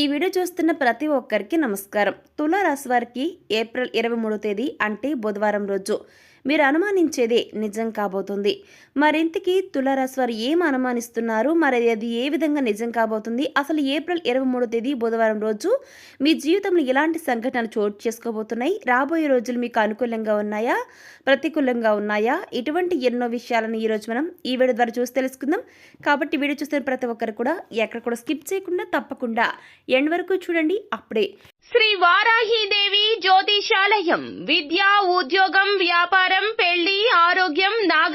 ఈ వీడియో చూస్తున్న ప్రతి ఒక్కరికి నమస్కారం. తులారాశి వారికి ఏప్రిల్ ఇరవై మూడో తేదీ అంటే బుధవారం రోజు. మీరు అనుమానించేదే నిజం కాబోతుంది. మరింతకీ తులారాశి వారు ఏం అనుమానిస్తున్నారు? మరి అది ఏ విధంగా నిజం కాబోతుంది? అసలు ఏప్రిల్ ఇరవై మూడో తేదీ బుధవారం రోజు మీ జీవితంలో ఎలాంటి సంఘటనలు చోటు చేసుకోబోతున్నాయి. రాబోయే రోజులు మీకు అనుకూలంగా ఉన్నాయా? ప్రతికూలంగా ఉన్నాయా? ఇటువంటి ఎన్నో విషయాలను ఈరోజు మనం ఈ వీడియో ద్వారా చూసి తెలుసుకుందాం. కాబట్టి వీడియో చూస్తున్న ప్రతి ఒక్కరు కూడా ఎక్కడ కూడా స్కిప్ చేయకుండా తప్పకుండా ఎండ్ వరకు చూడండి. అప్పుడే శ్రీ వారాహీదేవి జ్యోతిషాలయం విద్య ఉద్యోగం వ్యాపారం పెళ్ళి ఆరోగ్యం నాగ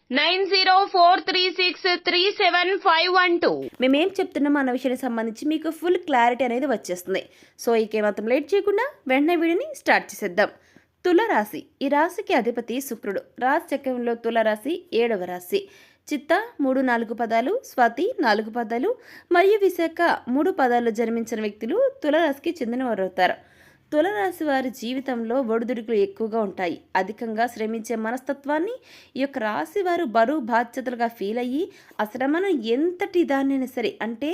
nine zero four three six three seven five one two. మేమేం చెప్తున్నామో అన్న విషయానికి సంబంధించి మీకు ఫుల్ క్లారిటీ అనేది వచ్చేస్తుంది. సో ఇక మాత్రం లేట్ చేయకుండా వెంటనే వీడియోని స్టార్ట్ చేసేద్దాం. తుల రాశి ఈ రాశికి అధిపతి శుక్రుడు. రాశి చక్రంలో తుల రాశి ఏడవ రాశి. చిత్త మూడు నాలుగు పదాలు స్వాతి నాలుగు పదాలు మరియు విశాఖ మూడు పదాలు జన్మించిన వ్యక్తులు తులరాశికి చెందినవారు అవుతారు తులరాశి వారి జీవితంలో ఒడిదుడుకులు ఎక్కువగా ఉంటాయి. అధికంగా శ్రమించే మనస్తత్వాన్ని ఈ యొక్క రాశి వారు బరువు బాధ్యతలుగా ఫీల్ అయ్యి ఆ శ్రమను ఎంతటి దాన్నైనా సరే అంటే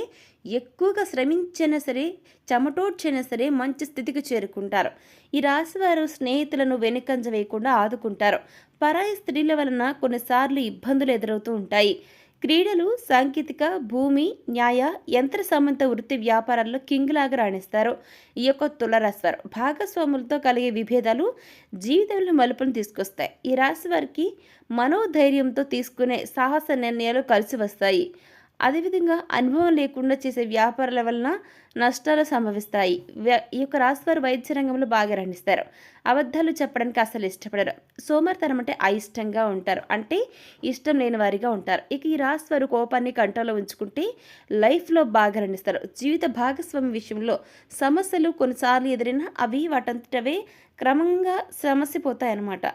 ఎక్కువగా శ్రమించైనా సరే చెమటోడ్చైనా సరే మంచి స్థితికి చేరుకుంటారు. ఈ రాశి వారు స్నేహితులను వెనుకంజ వేయకుండా ఆదుకుంటారు. పరాయి స్త్రీల వలన కొన్నిసార్లు ఇబ్బందులు ఎదురవుతూ ఉంటాయి. క్రీడలు సాంకేతిక భూమి న్యాయ యంత్ర సంబంధ వృత్తి వ్యాపారాల్లో కింగ్లాగా రాణిస్తారు. ఈ యొక్క తులరాశివారు భాగస్వాములతో కలిగే విభేదాలు జీవితంలో మలుపులను తీసుకొస్తాయి. ఈ రాశి వారికి మనోధైర్యంతో తీసుకునే సాహస నిర్ణయాలు కలిసి వస్తాయి. అదేవిధంగా అనుభవం లేకుండా చేసే వ్యాపారాల వలన నష్టాలు సంభవిస్తాయి. ఈ యొక్క రాశివారు వైద్య రంగంలో బాగా రణిస్తారు అబద్ధాలు చెప్పడానికి అసలు ఇష్టపడరు. సోమరితనం అంటే అయిష్టంగా ఉంటారు. అంటే ఇష్టం లేని వారిగా ఉంటారు. ఇక ఈ రాశివారు కోపాన్ని కంట్రోల్లో ఉంచుకుంటే లైఫ్లో బాగా రణిస్తారు జీవిత భాగస్వామి విషయంలో సమస్యలు కొన్నిసార్లు ఎదురైనా అవి వాటంతటవే క్రమంగా సమస్య పోతాయన్నమాట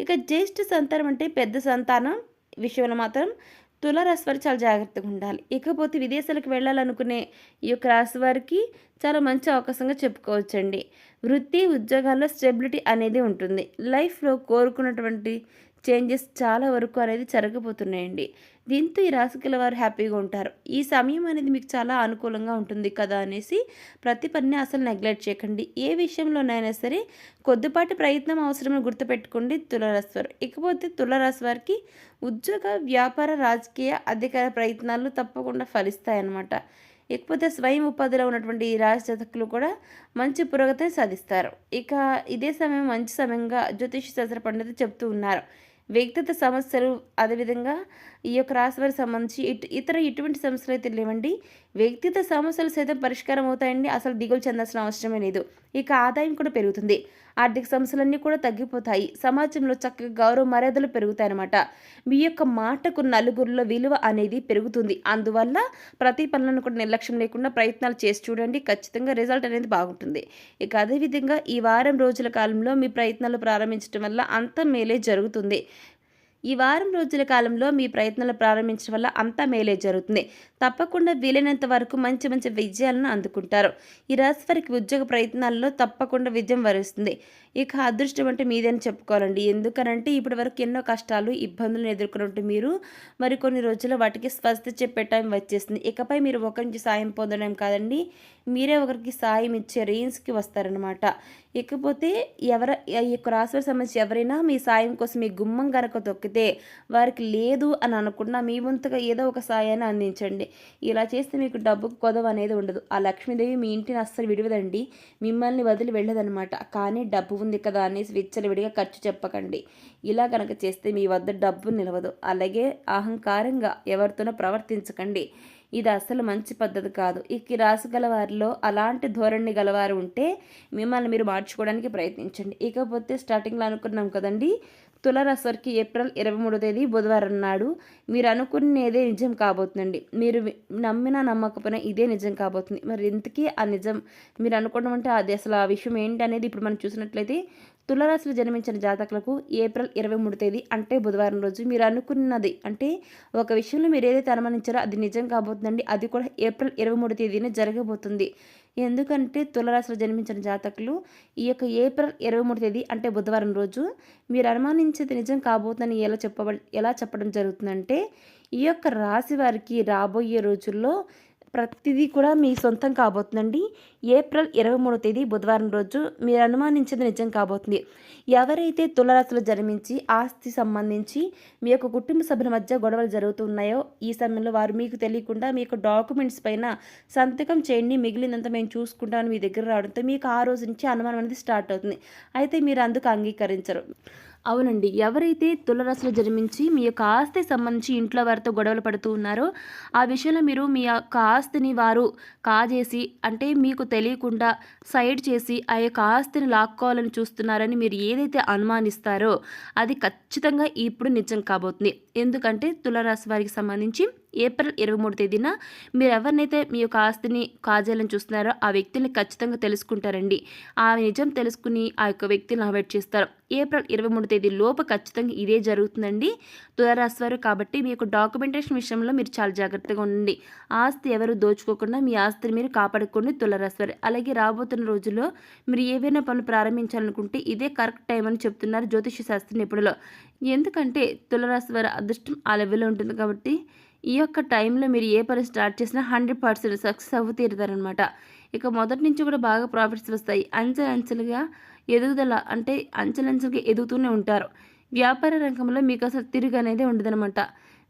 ఇక జ్యేష్ఠ సంతానం అంటే పెద్ద సంతానం విషయంలో మాత్రం తులరాశి వారు చాలా జాగ్రత్తగా ఉండాలి. ఇకపోతే విదేశాలకు వెళ్ళాలనుకునే ఈ యొక్క రాశి వారికి చాలా మంచి అవకాశంగా చెప్పుకోవచ్చండి. వృత్తి ఉద్యోగాల్లో స్టెబిలిటీ అనేది ఉంటుంది. లైఫ్లో కోరుకున్నటువంటి చేంజెస్ చాలా వరకు అనేది జరగబోతున్నాయండి. దీంతో ఈ రాశికల వారు హ్యాపీగా ఉంటారు. ఈ సమయం అనేది మీకు చాలా అనుకూలంగా ఉంటుంది కదా అనేసి ప్రతి పనిని అసలు నెగ్లెక్ట్ చేయకండి. ఏ విషయంలోనైనా సరే కొద్దిపాటి ప్రయత్నం అవసరమని గుర్తుపెట్టుకోండి తులరాశి వారు. ఇకపోతే తులరాశి వారికి ఉద్యోగ వ్యాపార రాజకీయ అధికార ప్రయత్నాలు తప్పకుండా ఫలిస్తాయన్నమాట. ఇకపోతే స్వయం ఉపాధిలో ఉన్నటువంటి ఈ రాశి జాతకులు కూడా మంచి పురోగతిని సాధిస్తారు. ఇక ఇదే సమయం మంచి సమయంగా జ్యోతిష శాస్త్ర పండితులు చెప్తూ ఉన్నారు. వ్యక్తిగత సమస్యలు అదేవిధంగా ఈ యొక్క రాశి వారికి సంబంధించి ఇటు ఇతర ఎటువంటి సమస్యలు అయితే లేవండి. వ్యక్తిగత సమస్యలు సైతం పరిష్కారం అవుతాయండి అసలు దిగులు చెందాల్సిన అవసరమే లేదు. ఇక ఆదాయం కూడా పెరుగుతుంది. ఆర్థిక సమస్యలన్నీ కూడా తగ్గిపోతాయి. సమాజంలో చక్కగా గౌరవ మర్యాదలు పెరుగుతాయన్నమాట. మీ యొక్క మాటకు నలుగురిలో విలువ అనేది పెరుగుతుంది. అందువల్ల ప్రతి పనులను కూడా నిర్లక్ష్యం లేకుండా ప్రయత్నాలు చేసి చూడండి. ఖచ్చితంగా రిజల్ట్ అనేది బాగుంటుంది. ఇక అదేవిధంగా ఈ వారం రోజుల కాలంలో మీ ప్రయత్నాలు ప్రారంభించడం వల్ల అంత మేలే జరుగుతుంది. ఈ వారం రోజుల కాలంలో మీ ప్రయత్నాలు ప్రారంభించడం వల్ల అంతా మేలే జరుగుతుంది. తప్పకుండా వీలైనంత వరకు మంచి మంచి విజయాలను అందుకుంటారు. ఈ రాశి వారికి ఉద్యోగ ప్రయత్నాల్లో తప్పకుండా విజయం వరిస్తుంది. ఇక అదృష్టం అంటే మీదని చెప్పుకోవాలండి. ఎందుకనంటే ఇప్పటి వరకు ఎన్నో కష్టాలు ఇబ్బందులను ఎదుర్కొన్నట్టు మీరు మరికొన్ని రోజుల్లో వాటికి స్వస్థ చెప్పే టైం వచ్చేసింది. ఇకపై మీరు ఒకరి నుంచి సాయం పొందడం కాదండి. మీరే ఒకరికి సాయం ఇచ్చే రేంజ్కి వస్తారనమాట ఇకపోతే ఎవర ఈ యొక్క రాశివారికి సంబంధించి ఎవరైనా మీ సాయం కోసం మీ గుమ్మం గనక తొక్కితే వారికి లేదు అని అనుకున్నా మీ వంతుగా ఏదో ఒక సాయాన్ని అందించండి. ఇలా చేస్తే మీకు డబ్బుకు కొదవ అనేది ఉండదు. ఆ లక్ష్మీదేవి మీ ఇంటిని అస్సలు విడివదండి. మిమ్మల్ని వదిలి వెళ్ళదనమాట కానీ డబ్బు ఉంది కదా అనేసి విచ్చలవిడిగా ఖర్చు చెప్పకండి. ఇలా కనుక చేస్తే మీ వద్ద డబ్బు నిలవదు. అలాగే అహంకారంగా ఎవరితోనో ప్రవర్తించకండి. ఇది అసలు మంచి పద్ధతి కాదు. ఇక రాసి గలవారిలో అలాంటి ధోరణి గలవారు ఉంటే మిమ్మల్ని మీరు మార్చుకోవడానికి ప్రయత్నించండి. ఇకపోతే స్టార్టింగ్లో అనుకున్నాం కదండి తులరాశివారికి ఏప్రిల్ ఇరవై మూడో తేదీ బుధవారం నాడు మీరు అనుకునేదే నిజం కాబోతుందండి. మీరు నమ్మినా నమ్మకపోయినా ఇదే నిజం కాబోతుంది. మరి ఇంతకీ ఆ నిజం మీరు అనుకోవడం అంటే అది అసలు ఆ విషయం ఏంటి అనేది ఇప్పుడు మనం చూసినట్లయితే తులరాశిలో జన్మించిన జాతకులకు ఏప్రిల్ ఇరవై మూడు తేదీ అంటే బుధవారం రోజు మీరు అనుకున్నది. అంటే ఒక విషయంలో మీరు ఏదైతే అనుమానించారో అది నిజం కాబోతుందండి. అది కూడా ఏప్రిల్ ఇరవై మూడు తేదీన జరగబోతుంది. ఎందుకంటే తులరాశిలో జన్మించిన జాతకులు ఈ యొక్క ఏప్రిల్ ఇరవై మూడు తేదీ అంటే బుధవారం రోజు మీరు అనుమానించేది నిజం కాబోతుందని ఎలా చెప్పబ ఎలా చెప్పడం జరుగుతుందంటే ఈ యొక్క రాశి వారికి రాబోయే రోజుల్లో ప్రతిదీ కూడా మీ సొంతం కాబోతుందండి. ఏప్రిల్ ఇరవై మూడో తేదీ బుధవారం రోజు మీరు అనుమానించేది నిజం కాబోతుంది. ఎవరైతే తులరాశిలో జన్మించి ఆస్తి సంబంధించి మీ యొక్క కుటుంబ సభ్యుల మధ్య గొడవలు జరుగుతున్నాయో ఈ సమయంలో వారు మీకు తెలియకుండా మీ యొక్క డాక్యుమెంట్స్ పైన సంతకం చేయండి. మిగిలినంత మేము చూసుకుంటామని మీ దగ్గర రావడంతో మీకు ఆ రోజు నుంచి అనుమానం అనేది స్టార్ట్ అవుతుంది. అయితే మీరు అందుకు అంగీకరించరు. అవునండి. ఎవరైతే తులరాశిలో జన్మించి మీ యొక్క ఆస్తి సంబంధించి ఇంట్లో వారితో గొడవలు పడుతూ ఉన్నారో ఆ విషయంలో మీరు మీ యొక్క ఆస్తిని వారు కాజేసి అంటే మీకు తెలియకుండా సైడ్ చేసి ఆ యొక్క ఆస్తిని లాక్కోవాలని చూస్తున్నారని మీరు ఏదైతే అనుమానిస్తారో అది ఖచ్చితంగా ఇప్పుడు నిజం కాబోతుంది. ఎందుకంటే తులరాశి వారికి సంబంధించి ఏప్రిల్ ఇరవై మూడు తేదీన మీరు ఎవరినైతే మీ యొక్క ఆస్తిని కాజేయాలని చూస్తున్నారో ఆ వ్యక్తిని ఖచ్చితంగా తెలుసుకుంటారండి. ఆ నిజం తెలుసుకుని ఆ యొక్క వ్యక్తిని అవాయిడ్ చేస్తారు. ఏప్రిల్ ఇరవై మూడు తేదీ లోపు ఖచ్చితంగా ఇదే జరుగుతుందండి. తులరాశి వారు కాబట్టి మీ యొక్క డాక్యుమెంటేషన్ విషయంలో మీరు చాలా జాగ్రత్తగా ఉండండి. ఆస్తి ఎవరు దోచుకోకుండా మీ ఆస్తిని మీరు కాపాడుకోండి తులరాశి వారు. అలాగే రాబోతున్న రోజుల్లో మీరు ఏవైనా పనులు ప్రారంభించాలనుకుంటే ఇదే కరెక్ట్ టైం అని చెప్తున్నారు జ్యోతిష శాస్త్ర నిపుణులు. ఎందుకంటే తులరాశి వారి అదృష్టం ఆ లెవెల్లో ఉంటుంది కాబట్టి ఈ యొక్క టైంలో మీరు ఏ పని స్టార్ట్ చేసినా హండ్రెడ్ పర్సెంట్ సక్సెస్ అవ్వ తీరుతారనమాట ఇక మొదటి నుంచి కూడా బాగా ప్రాఫిట్స్ వస్తాయి. అంచెల అంచెలుగా ఎదుగుదల అంటే అంచెలంచెలుగా ఎదుగుతూనే ఉంటారు. వ్యాపార రంగంలో మీకు అసలు తిరుగు అనేది ఉండదనమాట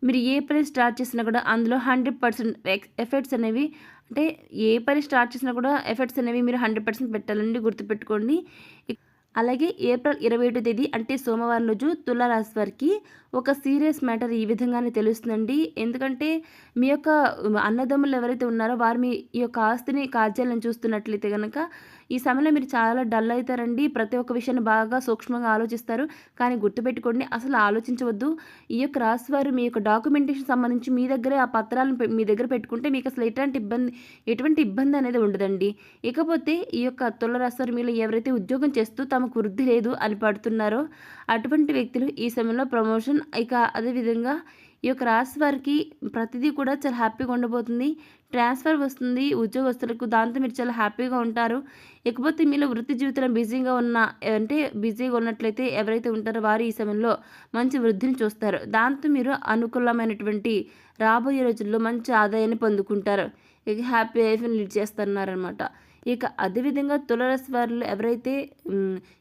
మీరు ఏ పని స్టార్ట్ చేసినా కూడా అందులో హండ్రెడ్ పర్సెంట్ ఎఫర్ట్స్ అనేవి అంటే ఏ పని స్టార్ట్ చేసినా కూడా ఎఫర్ట్స్ అనేవి మీరు హండ్రెడ్ పర్సెంట్ పెట్టాలండి గుర్తుపెట్టుకోండి. అలాగే ఏప్రిల్ ఇరవై ఏడో తేదీ అంటే సోమవారం రోజు తులారాశి వారికి ఒక సీరియస్ మ్యాటర్ ఈ విధంగానే తెలుస్తుందండి. ఎందుకంటే మీ యొక్క అన్నదమ్ములు ఎవరైతే ఉన్నారో వారు మీ యొక్క ఆస్తిని కాజేయాలని చూస్తున్నట్లయితే కనుక ఈ సమయంలో మీరు చాలా డల్ అవుతారండి ప్రతి ఒక్క విషయాన్ని బాగా సూక్ష్మంగా ఆలోచిస్తారు. కానీ గుర్తుపెట్టుకోండి అసలు ఆలోచించవద్దు. ఈ యొక్క రాశి వారు మీ యొక్క డాక్యుమెంటేషన్ సంబంధించి మీ దగ్గరే ఆ పత్రాలను పె- మీ దగ్గర పెట్టుకుంటే మీకు అసలు ఎటువంటి ఇబ్బంది ఎటువంటి ఇబ్బంది అనేది ఉండదండి. ఇకపోతే ఈ యొక్క తులరాశి వారు మీలో ఎవరైతే ఉద్యోగం చేస్తూ తమకు వృద్ధి లేదు అని పడుతున్నారో అటువంటి వ్యక్తులు ఈ సమయంలో ప్రమోషన్ ఇక అదేవిధంగా ఈ యొక్క రాశి వారికి ప్రతిదీ కూడా చాలా హ్యాపీగా ఉండబోతుంది. ట్రాన్స్ఫర్ వస్తుంది ఉద్యోగస్తులకు దాంతో మీరు చాలా హ్యాపీగా ఉంటారు. ఇకపోతే మీలో వృత్తి జీవితంలో బిజీగా ఉన్న అంటే బిజీగా ఉన్నట్లయితే ఎవరైతే ఉంటారో వారు ఈ సమయంలో మంచి వృద్ధిని చూస్తారు. దాంతో మీరు అనుకూలమైనటువంటి రాబోయే రోజుల్లో మంచి ఆదాయాన్ని పొందుకుంటారు. ఇక హ్యాపీ లైఫ్ని లీడ్ చేస్తున్నారనమాట ఇక అదేవిధంగా తులరాశి వారిలో ఎవరైతే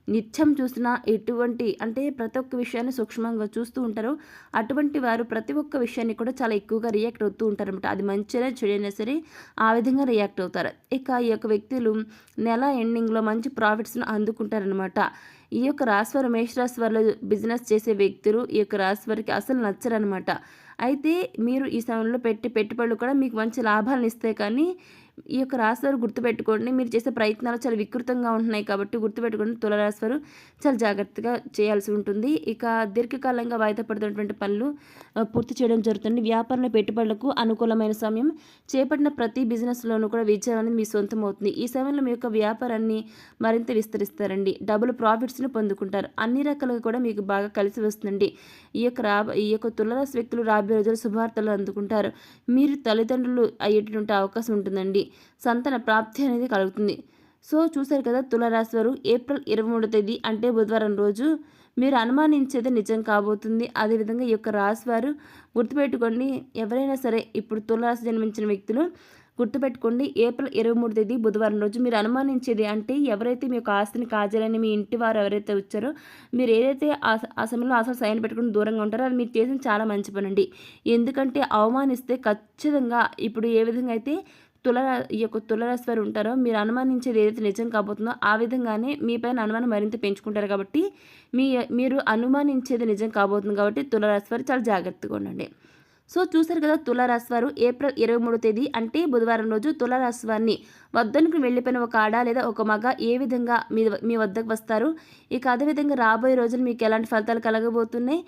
నిత్యం చూసినా ఎటువంటి అంటే ప్రతి ఒక్క విషయాన్ని సూక్ష్మంగా చూస్తూ ఉంటారో అటువంటి వారు ప్రతి ఒక్క విషయాన్ని కూడా చాలా ఎక్కువగా రియాక్ట్ అవుతూ ఉంటారన్నమాట. అది మంచిగా చెడైనా సరే ఆ విధంగా రియాక్ట్ అవుతారు. ఇక ఈ యొక్క వ్యక్తులు నెల ఎండింగ్లో మంచి ప్రాఫిట్స్ను అందుకుంటారనమాట ఈ యొక్క రాశివారు మేష వారిలో బిజినెస్ చేసే వ్యక్తులు ఈ యొక్క రాశి వారికి అసలు నచ్చరనమాట అయితే మీరు ఈ సమయంలో పెట్టి పెట్టుబడులు కూడా మీకు మంచి లాభాలను ఇస్తాయి కానీ ఈ యొక్క రాశి వారు గుర్తుపెట్టుకోండి. మీరు చేసే ప్రయత్నాలు చాలా వికృతంగా ఉంటున్నాయి కాబట్టి గుర్తుపెట్టుకోండి. తులరాశి వారు చాలా జాగ్రత్తగా చేయాల్సి ఉంటుంది. ఇక దీర్ఘకాలంగా వాయిదా పడుతున్నటువంటి పనులు పూర్తి చేయడం జరుగుతుంది. వ్యాపారంలో పెట్టుబడులకు అనుకూలమైన సమయం చేపట్టిన ప్రతి బిజినెస్లోనూ కూడా విజయం అనేది మీ సొంతం అవుతుంది. ఈ సమయంలో మీ యొక్క వ్యాపారాన్ని మరింత విస్తరిస్తారండి. డబుల్ ప్రాఫిట్స్ని పొందుకుంటారు. అన్ని రకాలుగా కూడా మీకు బాగా కలిసి వస్తుందండి. ఈ యొక్క రా ఈ యొక్క తులరాశి వ్యక్తులు రాబోయే రోజులు శుభార్తలు అందుకుంటారు. మీరు తల్లిదండ్రులు అయ్యేటువంటి అవకాశం ఉంటుందండి. సంతాన ప్రాప్తి అనేది కలుగుతుంది. సో చూశారు కదా తులరాశి వారు ఏప్రిల్ ఇరవై మూడో తేదీ అంటే బుధవారం రోజు మీరు అనుమానించేది నిజం కాబోతుంది. అదేవిధంగా ఈ యొక్క రాశి వారు గుర్తుపెట్టుకోండి ఎవరైనా సరే ఇప్పుడు తులరాశి జన్మించిన వ్యక్తులు గుర్తుపెట్టుకోండి ఏప్రిల్ ఇరవై మూడు తేదీ బుధవారం రోజు మీరు అనుమానించేది అంటే ఎవరైతే మీ యొక్క ఆస్తిని కాజాలని మీ ఇంటి వారు ఎవరైతే వచ్చారో మీరు ఏదైతే ఆ స- ఆ సమయంలో అసలు సైన్ పెట్టుకుని దూరంగా ఉంటారో అది మీరు చేసిన చాలా మంచి పని అండి. ఎందుకంటే అవమానిస్తే ఖచ్చితంగా ఇప్పుడు ఏ విధంగా అయితే తుల ఈ యొక్క తులరాశి వారు ఉంటారో మీరు అనుమానించేది ఏదైతే నిజం కాబోతుందో ఆ విధంగానే మీ పైన అనుమానం మరింత పెంచుకుంటారు కాబట్టి మీ మీరు అనుమానించేది నిజం కాబోతుంది కాబట్టి తులరాశి వారు చాలా జాగ్రత్తగా ఉండండి. సో చూసారు కదా తులారాశి వారు ఏప్రిల్ ఇరవై మూడో తేదీ అంటే బుధవారం రోజు తులారాశి వారిని వద్దనుకు వెళ్ళిపోయిన ఒక ఆడ లేదా ఒక మగ ఏ విధంగా మీ మీ వద్దకు వస్తారు? ఇక అదేవిధంగా రాబోయే రోజులు మీకు ఎలాంటి ఫలితాలు కలగబోతున్నాయి?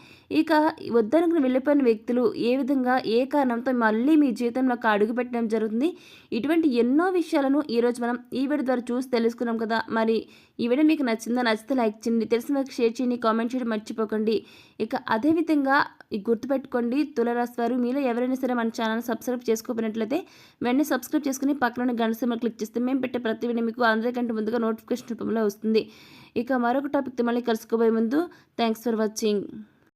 ఇక వద్దనుకుని వెళ్ళిపోయిన వ్యక్తులు ఏ విధంగా ఏ కారణంతో మళ్ళీ మీ జీవితంలోకి అడుగు పెట్టడం జరుగుతుంది? ఇటువంటి ఎన్నో విషయాలను ఈరోజు మనం ఈ వీడియో ద్వారా చూసి తెలుసుకున్నాం కదా. మరి ఈ వీడియో మీకు నచ్చిందా? నచ్చితే లైక్ చేయండి. తెలిసిన వాళ్ళకి షేర్ చేయండి. కామెంట్ చేయడం మర్చిపోకండి. ఇక అదేవిధంగా గుర్తుపెట్టుకోండి. తులరాశి వారు మీలో ఎవరైనా సరే మన ఛానల్ సబ్స్క్రైబ్ చేసుకోకపోయినట్లయితే వెంటనే సబ్స్క్రైబ్ చేసుకుని పక్కన గంట సింబల్ క్లిక్ చేస్తే మేము పెట్టే ప్రతి వీడియో మీకు అందరికంటే ముందుగా నోటిఫికేషన్ రూపంలో వస్తుంది. ఇక మరొక టాపిక్తో మళ్ళీ కలుసుకోబోయే ముందు థ్యాంక్స్ ఫర్ వాచింగ్.